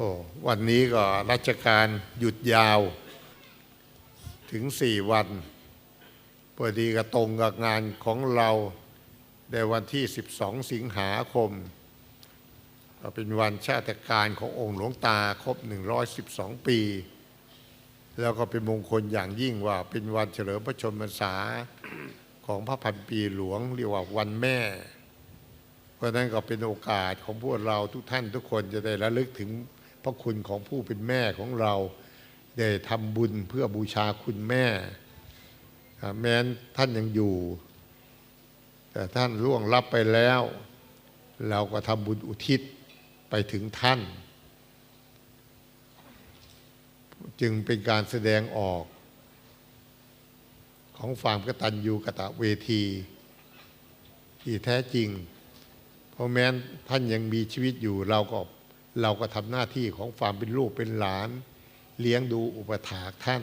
โอ้วันนี้ก็ราชการหยุดยาวถึงสี่วันพอดีก็ตรงกับงานของเราในวันที่ 12 สิงหาคม ก็เป็นวันชาติการขององค์หลวงตาครบ 112 ปี แล้วก็เป็นมงคลอย่างยิ่งว่าเป็นวันเฉลิมพระชนมพรรษาของพระพันปีหลวงเรียกว่าวันแม่ เพราะนั้นก็เป็นโอกาสของพวกเราทุกท่านทุกคนจะได้ระลึกถึง พระคุณของผู้เป็นแม่ของเรา ได้ทำบุญเพื่อบูชาคุณแม่ แม้นท่านยังอยู่ แต่ท่านล่วงลับไปแล้ว เราก็ทำบุญอุทิศไปถึงท่าน จึงเป็นการแสดงออก ของความกตัญญูกตะเวที ที่แท้จริง เพราะแม้นท่านยังมีชีวิตอยู่เราก็ เราก็ทำหน้าที่ของความเป็นลูกเป็นหลาน เลี้ยงดูอุปถากท่าน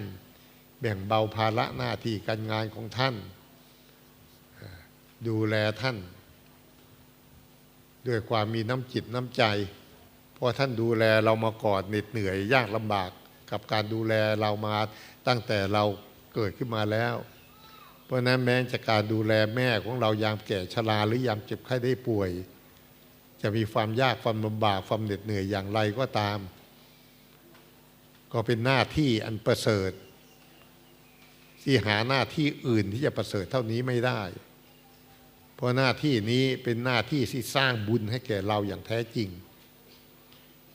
แบ่งเบาภาระหน้าที่การงานของท่าน ดูแลท่าน ด้วยความมีน้ำจิตน้ำใจเพราะท่านดูแลเรามาก่อนเหน็ดเหนื่อยยากลำบากกับการดูแลเรามาตั้งแต่เราเกิดขึ้นมาแล้ว เพราะฉะนั้นแม้จะการดูแลแม่ของเรายามแก่ชราหรือยามเจ็บไข้ได้ป่วย จะมีความยากความลำบากความเหน็ดเหนื่อยอย่างไรก็ตาม ก็เป็นหน้าที่อันประเสริฐ ที่หาหน้าที่อื่นที่จะประเสริฐเท่านี้ไม่ได้ เพราะหน้าที่นี้เป็นหน้าที่ที่สร้างบุญให้แก่เราอย่างแท้จริง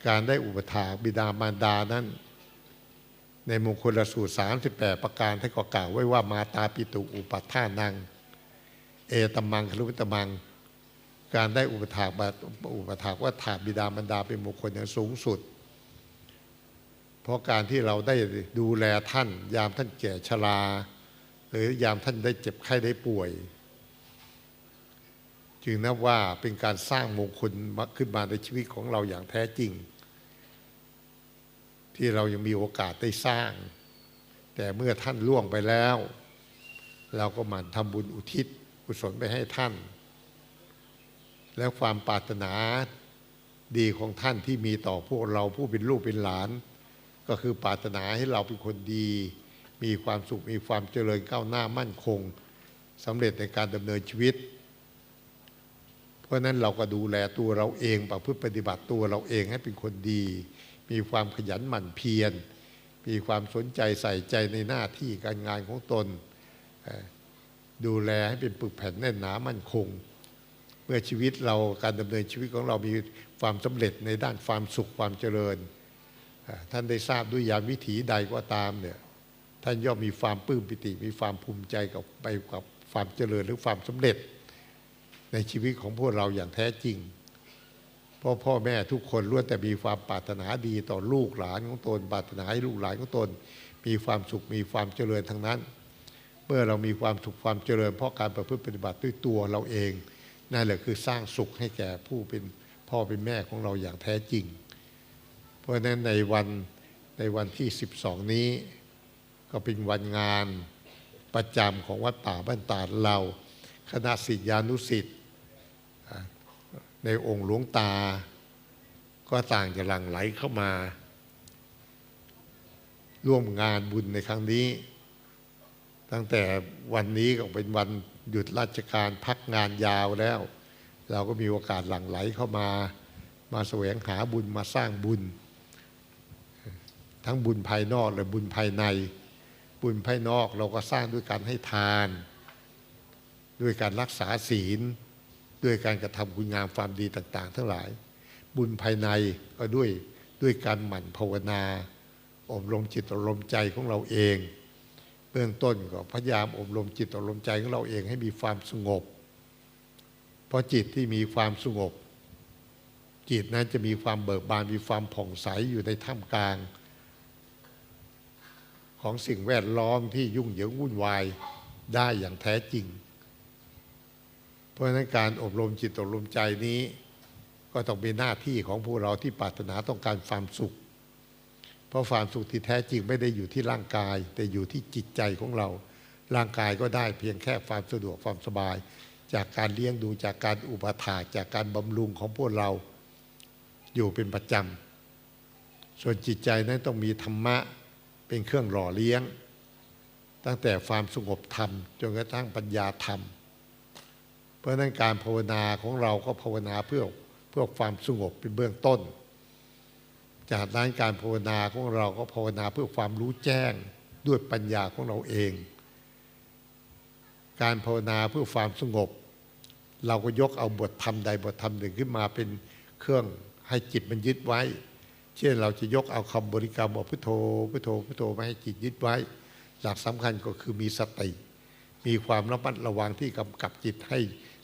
การได้อุปถาบิดามารดานั้น ในมงคลสูตร 38 ประการท่านก็กล่าวไว้ว่ามาตาปิตุอุปัฏฐานัง เอตมังคลุวิตมัง การได้อุปถากบอุปถากว่าถาบิดามารดาเป็นมงคลอย่างสูงสุด เพราะการที่เราได้ดูแลท่าน ยามท่านแก่ชราหรือยามท่านได้เจ็บไข้ได้ป่วย จึงนับว่าเป็นการสร้างมงคลขึ้นมาในชีวิตของเราอย่างแท้จริง ที่เรายังมีโอกาสได้สร้าง แต่เมื่อท่านล่วงไปแล้ว เราก็หมั่นทำบุญอุทิศกุศลไปให้ท่าน แล้วความปรารถนาดีของท่านที่มีต่อพวกเราผู้เป็นลูกเป็นหลาน ก็คือปรารถนาให้เราเป็นคนดี มีความสุขมีความเจริญก้าวหน้ามั่นคงสำเร็จในการดำเนินชีวิต เพราะนั้นเราก็ดูแลตัวเราเองประพฤติปฏิบัติตัวเราเองให้เป็นคนดี มีความขยันหมั่นเพียรมีความสนใจใส่ใจในหน้าที่การงานของตน ดูแลให้เป็นปึกแผ่นแน่นหนามั่นคง มื่อชีวิตเราการดำเนินชีวิตของเรามีความสำเร็จในด้านความสุขความเจริญ ท่านได้ทราบด้วยยามวิถีใดก็ตามเนี่ยท่านย่อมมีความปลื้มปิติ มีความภูมิใจกับไปกับความเจริญหรือความสำเร็จ ในชีวิตของพวกเราอย่างแท้จริงเพราะพ่อแม่ทุกคนล้วนแต่มีความปรารถนาดีต่อลูกหลานของตนปรารถนาให้ลูกหลานของตน มีความสุขมีความเจริญทั้งนั้น เมื่อเรามีความสุขความเจริญ เพราะการประพฤติปฏิบัติด้วยตัวเราเอง นั่นแหละคือสร้างสุขให้แก่ผู้เป็นพ่อเป็นแม่ของเราอย่างแท้จริง เพราะฉะนั้นในวันในวันที่ 12 นี้ ก็เป็นวันงานประจำของวัดป่าบ้านตาดเรา คณะศิษยานุศิษย์ในองค์หลวงตา ก็ต่างจะหลั่งไหลเข้ามา ร่วมงานบุญในครั้งนี้ ตั้งแต่วันนี้ก็เป็นวัน หยุดราชการพักงานยาวแล้ว เราก็มีโอกาสหลั่งไหลเข้ามา มาแสวงหาบุญมาสร้างบุญ ทั้งบุญภายนอกและบุญภายใน บุญภายนอกเราก็สร้างด้วยการให้ทาน ด้วยการรักษาศีล ด้วยการกระทำคุณงามความดีต่าง ๆ ทั้งหลาย บุญภายในก็ด้วยด้วยการหมั่นภาวนาอบรมจิตอบรมใจของเราเอง เบื้องต้นก็พยายามอบรมจิตอบรมใจของเราเองให้มีความสงบ เพราะจิตที่มีความสงบ จิตนั้นจะมีความเบิกบานมีความผ่องใสอยู่ในท่ามกลาง ของสิ่งแวดล้อมที่ยุ่งเหยิงวุ่นวายได้อย่างแท้จริง เพราะฉะนั้นการอบรมจิตอบรมใจนี้ ก็ต้องเป็นหน้าที่ของพวกเราที่ปรารถนาต้องการความสุข เพราะความสุขที่แท้จริงไม่ได้อยู่ที่ร่างกาย แต่อยู่ที่จิตใจของเรา ร่างกายก็ได้เพียงแค่ความสะดวกความสบาย จากการเลี้ยงดูจากการอุปถากจากการบำรุงของพวกเราอยู่เป็นประจำส่วนจิตใจนั้นต้องมีธรรมะเป็นเครื่องหล่อเลี้ยง ตั้งแต่ความสงบธรรมจนกระทั่งปัญญาธรรม เพราะนั้นการภาวนาของเราก็ภาวนาเพื่อเพื่อความสงบเป็นเบื้องต้น จากนั้นการภาวนาของเราก็ภาวนาเพื่อความรู้แจ้งด้วยปัญญาของเราเอง การภาวนาเพื่อความสงบ เราก็ยกเอาบทธรรมใดบทธรรมหนึ่งขึ้นมาเป็นเครื่องให้จิตมันยึดไว้ เช่นเราจะยกเอาคำบริกรรมว่าพุทโธพุทโธพุทโธมาให้จิตยึดไว้ หลักสำคัญก็คือมีสติ มีความระมัดระวังที่กำกับจิตให้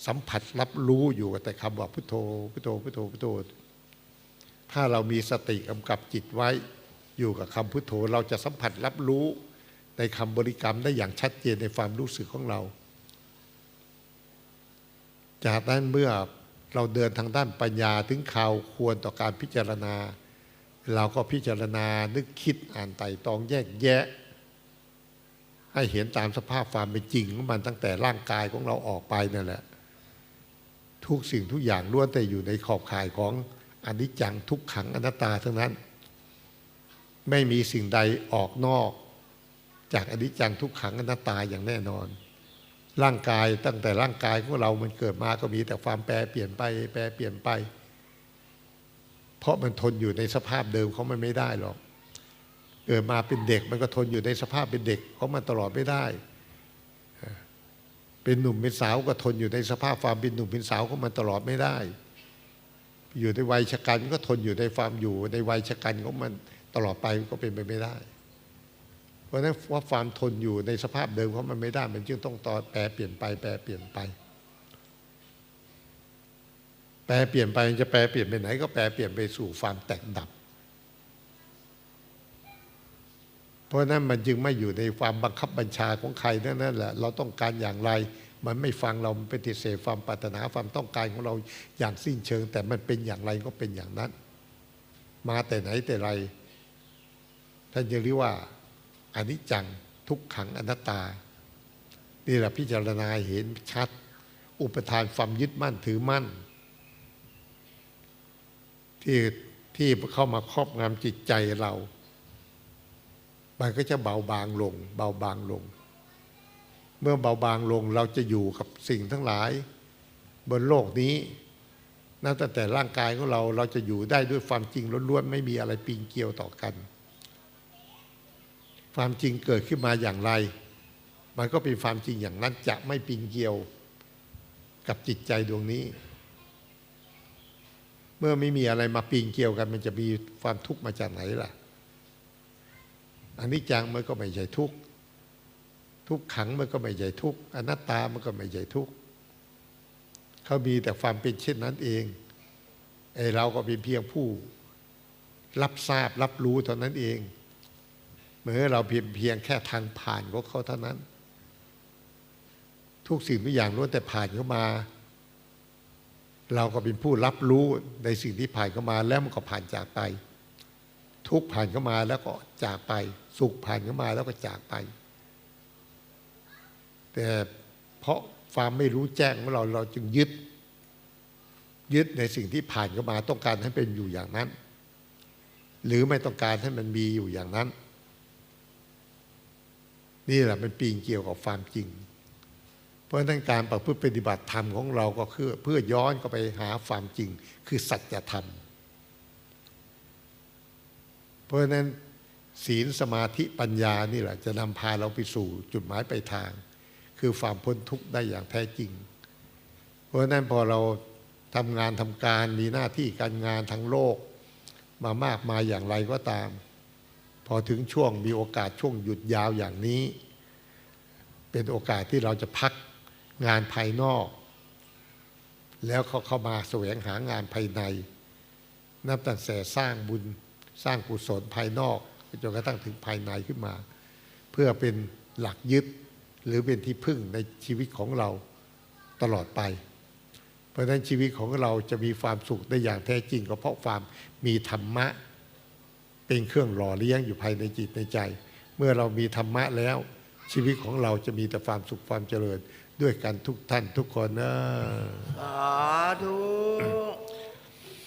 สัมผัสรับรู้อยู่แต่คำว่าพุทโธพุทโธพุทโธพุทโธ ถ้าเรามีสติกำกับจิตไว้ อยู่กับคำพุทโธเราจะสัมผัสรับรู้ในคำบริกรรมได้อย่างชัดเจนในความรู้สึกของเรา จากนั้นเมื่อเราเดินทางด้านปัญญาถึงข่าวควรต่อการพิจารณา เราก็พิจารณานึกคิดอ่านไต่ตองแยกแยะ ให้เห็นตามสภาพความเป็นจริงของมันตั้งแต่ร่างกายของเราออกไปนั่นแหละ ทุกสิ่งทุกอย่างล้วนแต่อยู่ในขอบข่ายของ อนิจจังทุกขังอนัตตาทั้งนั้น ไม่มีสิ่งใดออกนอก จากอนิจจังทุกขังอนัตตาอย่างแน่นอน ร่างกายตั้งแต่ร่างกายของเรามันเกิดมาก็มีแต่ความแปรเปลี่ยนไป แปรเปลี่ยนไป เพราะมันทนอยู่ในสภาพเดิมเของมันไม่ได้หรอกเกิดมาเป็นเด็กมันก็ทนอยู่ในสภาพเป็นเด็กเของมันตลอดไม่ได้ เป็นหนุ่มเป็นสาวก็ทนอยู่ในสภาพความเป็นหนุ่มเป็นสาวของมันตลอดไม่ได้ อยู่ในวัยชะกันก็ทนอยู่ในความอยู่ในวัยชะกันของมันตลอดไปก็เป็นไปไม่ได้ เพราะฉะนั้นว่าความทนอยู่ในสภาพเดิมของมันไม่ได้ มันจึงต้องต่อแปรเปลี่ยนไป แปรเปลี่ยนไป แปรเปลี่ยนไปจะแปรเปลี่ยนไปไหน ก็แปรเปลี่ยนไปสู่ความแตกดับ เพราะนั้นมันจึงไม่อยู่ในความบังคับบัญชาของใครนั่นแหละ เราต้องการอย่างไร มันไม่ฟังเรามันปฏิเสธความปรารถนาความต้องการของเราอย่างสิ้นเชิง แต่มันเป็นอย่างไรก็เป็นอย่างนั้น มาแต่ไหนแต่ไรท่านจะเรียกว่าอนิจจังทุกขังอนัตตานี่แหละพิจารณาเห็นชัด อุปทานความยึดมั่นถือมั่น ที่ที่เข้ามาครอบงำจิตใจเรา มันก็จะเบาบางลง เบาบางลง เมื่อเบาบางลงเราจะอยู่กับสิ่งทั้งหลาย บนโลกนี้นับตั้งแต่ร่างกายของเราเราจะอยู่ได้ด้วยความจริงล้วนๆไม่มีอะไรปีนเกี่ยวต่อกัน ความจริงเกิดขึ้นมาอย่างไร มันก็เป็นความจริงอย่างนั้นจะไม่ปีนเกี่ยวกับจิตใจดวงนี้ เมื่อไม่มีอะไรมาปีนเกี่ยวกัน มันจะมีความทุกข์มาจากไหนล่ะอันนี้จังมันก็ไม่ใช่ทุกข์ ทุกขังมันก็ไม่ใช่ทุกอนัตตามันก็ไม่ใช่ทุกเขามีแต่ความเป็นเช่นนั้นเองไอ้เราก็เป็นเพียงผู้ รับทราบรับรู้เท่านั้นเองเหมือนเราเพียงเพียงแค่ทางผ่านของเขาเท่านั้น ทุกสิ่งทุกอย่างล้วนแต่ผ่านเข้ามา เราก็เป็นผู้รับรู้ในสิ่งที่ผ่านเข้ามาแล้วมันก็ผ่านจากไป ทุกผ่านเข้ามาแล้วก็จากไป สุขผ่านเข้ามาแล้วก็จากไป แต่เพราะความไม่รู้แจ้งของเราเราจึงยึด ยึดในสิ่งที่ผ่านเข้ามาต้องการให้เป็นอยู่อย่างนั้น หรือไม่ต้องการให้มันมีอยู่อย่างนั้น นี่แหละมันปีนเกี่ยวกับความจริง เพราะนั้นการประพฤติปฏิบัติธรรมของเราก็คือเพื่อย้อนก็ไปหาความจริง คือสัจธรรม เพราะฉะนั้นศีลสมาธิปัญญานี่แหละจะนำพาเราไปสู่จุดหมายปลายทาง คือความพ้นทุกข์ได้อย่างแท้จริง เพราะฉะนั้นพอเราทำงานทำการมีหน้าที่การงานทั้งโลก มามากมายอย่างไรก็ตาม พอถึงช่วงมีโอกาสช่วงหยุดยาวอย่างนี้ เป็นโอกาสที่เราจะพักงานภายนอก แล้วเขาเข้ามาแสวงหางานภายใน นับตั้งแต่สร้างบุญสร้างกุศลภายนอกจนกระทั่งถึงภายในขึ้นมา เพื่อเป็นหลักยึด หรือเป็นที่พึ่งในชีวิตของเราตลอดไป เพราะฉะนั้นชีวิตของเราจะมีความสุขได้อย่างแท้จริงก็เพราะความมีธรรมะ เป็นเครื่องหล่อเลี้ยงอยู่ภายในจิตในใจ เมื่อเรามีธรรมะแล้ว ชีวิตของเราจะมีแต่ความสุขความเจริญด้วยกันทุกท่านทุกคนนะสาธุ